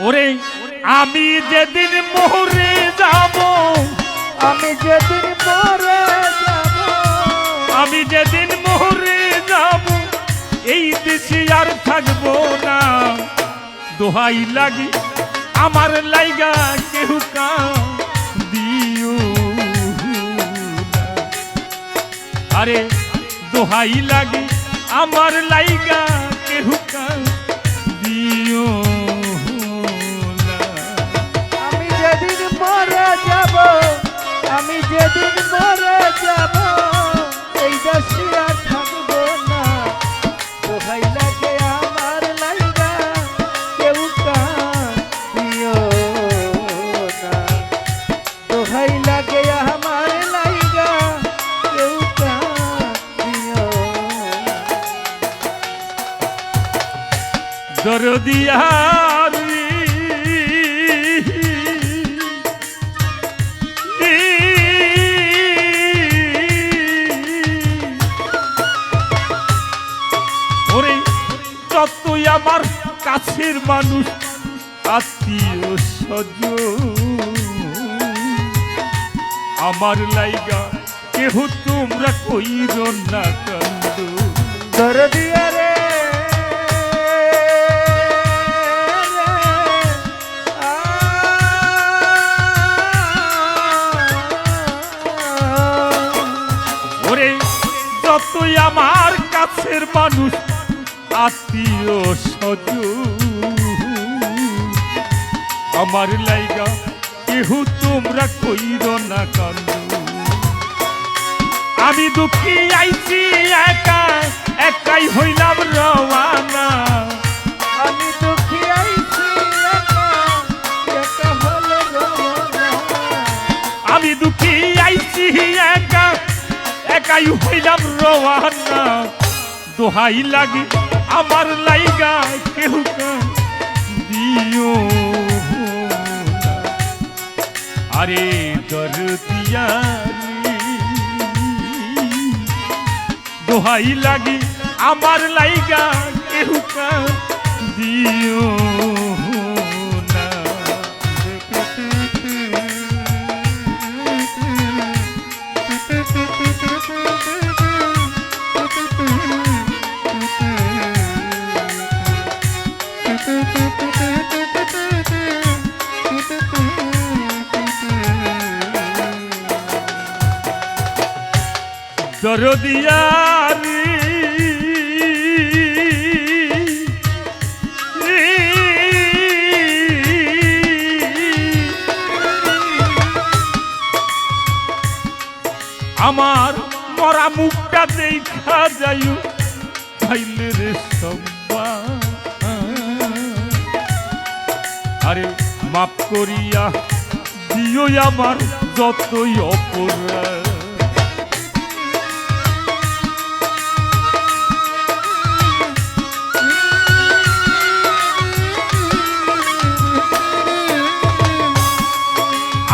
ওরে আমি যেদিন মোহরে যাব আমি যেদিন মরে যাব আমি যেদিন মোহরে যাব এই দেশে আর থাকব না। দোহাই লাগি আমার লাইগা কেহু দিও আরে দোহাই লাগি আমার লাইগা কেহু কা যেদিন মরে যাব এই দেশে আর থাকব না। দোহাই লাগে আমার লাইগা কেউ কাঁদিও কাছের মানুষ আত্মীয় স্বজ আমার লাইগা কেহ তোমরা কইর না কান্দু। রে। যতই আমার কাছের মানুষ আত্মীয় আমার লাইগা কেহু তোমরা কইর না কান্দ। আমি দুঃখী, আইছি একা, একাই হইলাম রওয়ানা। আমি দুঃখী, আইছি একা, একাই হইলাম রওয়ানা। দোহাই লাগি আমার দিও। আরে দরদিয়ারি দোহাই লাগি আমার লাইগা কেউ দিও দরদিয়ারি আমার মরা মুখটা দেখা যাইও ভাইলে রে সম্বা আরে মাপ করিয়া দিও আমার যতই অপরাধ।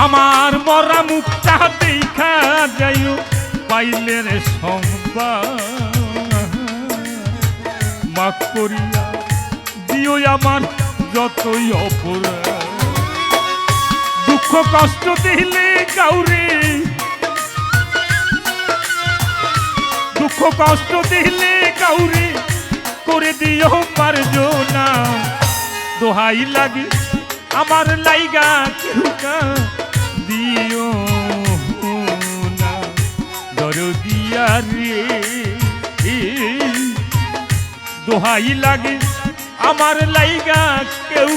আমার মরা মুখটা দেখা যাইও পাইলে রে করিয়া দিও আমার যতই অপরাধ। দুঃখ কষ্ট দিলে কাউরে। দুঃখ কষ্ট দিলে কাউরে। করে দিও পারজো না দোহাই লাগে আমার লাইগা কেউ দিও না। দরদিয়া রে দোহাই লাগে আমার লাইগা কেউ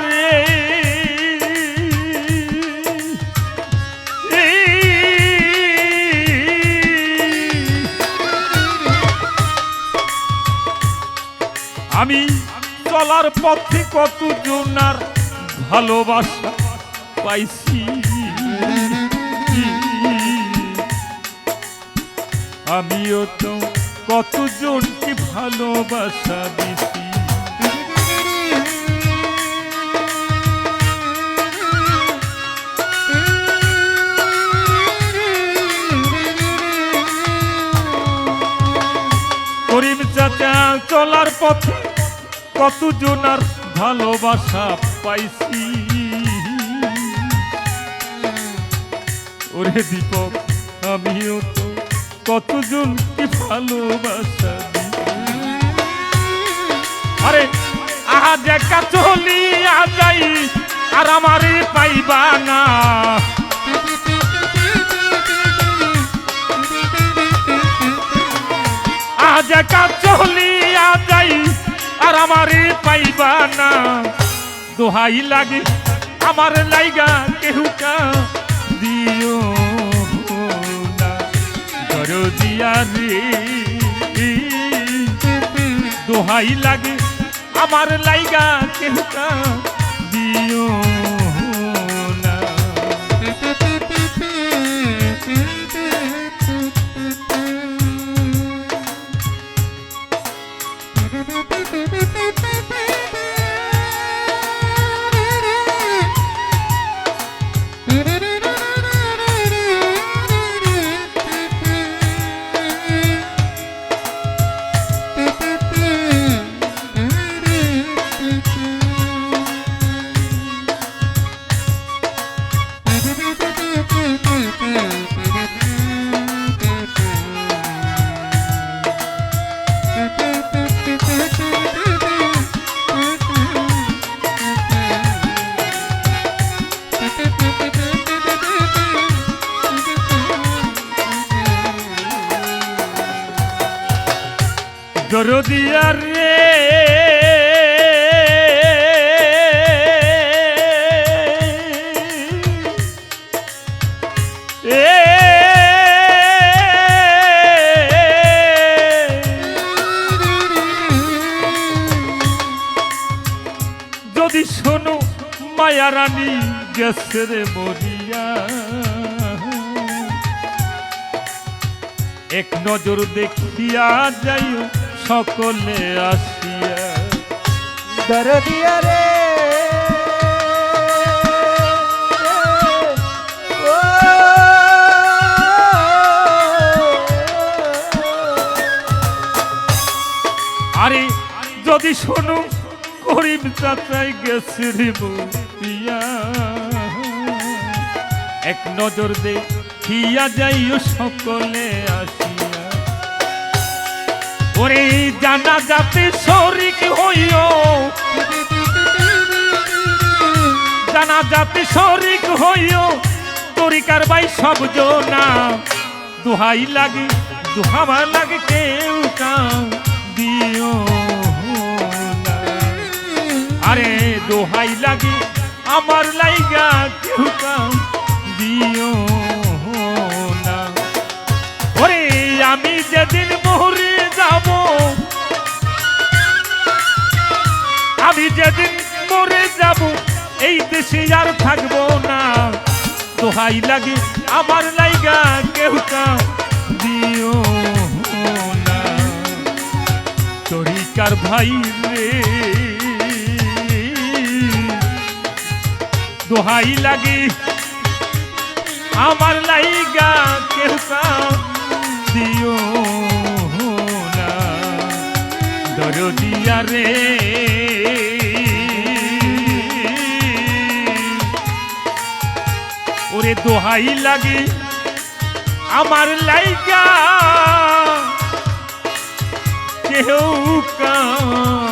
রে আমি চলার পথে কত জনার ভালোবাসা পাইছি। আমিও তো কতজনকে ভালোবাসা দিছি। পথে কত জনার ভালোবাসা পাইছি? ওরে দীপক, আমিও তো কতজন কি ভালোবাসা আরে, আজ একা চলিয়া যাই, আর আমারে পাইবা না। আজ একা আর আমারে পাইবা না। দোহাই লাগে আমার লাইগা কেহুকা দিও দিয়া রে। দোহাই লাগে আমার লাইগা কেহুকা দিও দরদিয়া রে। যদি শোনো মায়া রানী গেছে রে মরিয়া। এক নজর দেখিয়া যাইও সকলে আসিয়া। দরদিয়া রে। আরে যদি শোনো গরিব চাচাই গেছে রে মরিয়া এক নজর দেখিয়া যাইও সকলে আসিয়া। ওরে জানা যাতে শরিক হইও। জানা যাতে শরিক হইও। তরিকার বাই সব জনা। দুহাই লাগে, দুহামা লাগে কেউ কাউ দিও আরে দোহাই লাগে, আমার লাইগা কেউ কাউ দিও না। ওরে আমি যেদিন মরে যেদিন মরে যাব, এই দেশে আর থাকব না। দোহাই লাগে আমার লাইগা কেউ কাউ, দিও না। তরিকার ভাই রে। দোহাই লাগে আমার লাইগা কেউ কাউ, দিও না। দরদিয়া রে। ওরে দোহাই লাগে আমার লাইকা কেউ কাউ